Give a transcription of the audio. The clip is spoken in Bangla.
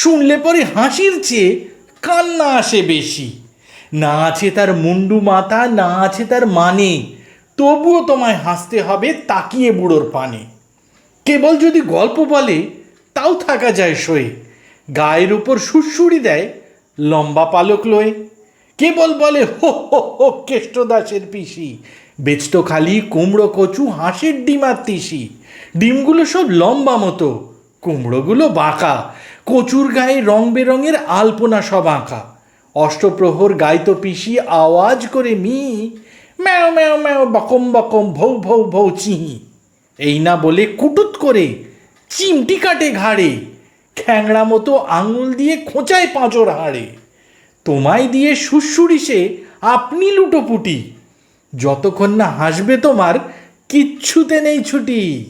শুনলে পরে হাসির চেয়ে কান্না আসে বেশি। না আছে তার মুন্ডু মাথা, না আছে তার মানে তবুও তোমায় হাসতে হবে তাকিয়ে বুড়োর পানে। কেবল যদি গল্প বলে, তাও থাকা যায় সয়ে। গায়ের উপর সুরসুরি দেয় লম্বা পালক লয়ে। কেবল বলে, হো হো হো, কেষ্টদাসের পিসি। বেচত খালি কুমড়ো, কচু, হাঁসের ডিম আর তিসি। ডিমগুলো সব লম্বা মতো, কুমড়োগুলো বাঁকা। কচুর গায়ে রং বেরঙের আলপনা সব আঁকা। অষ্টপ্রহর গাইতো পিসি আওয়াজ করে মি, ম্যাও ম্যাও ম্যাও, বকম বকম, ভৌ ভৌ ভৌ চিহি এই না বলে কুটুত করে চিমটি কাটে ঘাড়ে খ্যাংড়া মতো আঙুল দিয়ে খোঁচায় পাঁচর হাড়ে। তোমায় দিয়ে সুসুরিসে আপনি লুটোপুটি। যতক্ষণ না হাসবে তোমার কিচ্ছুতে নেই ছুটি।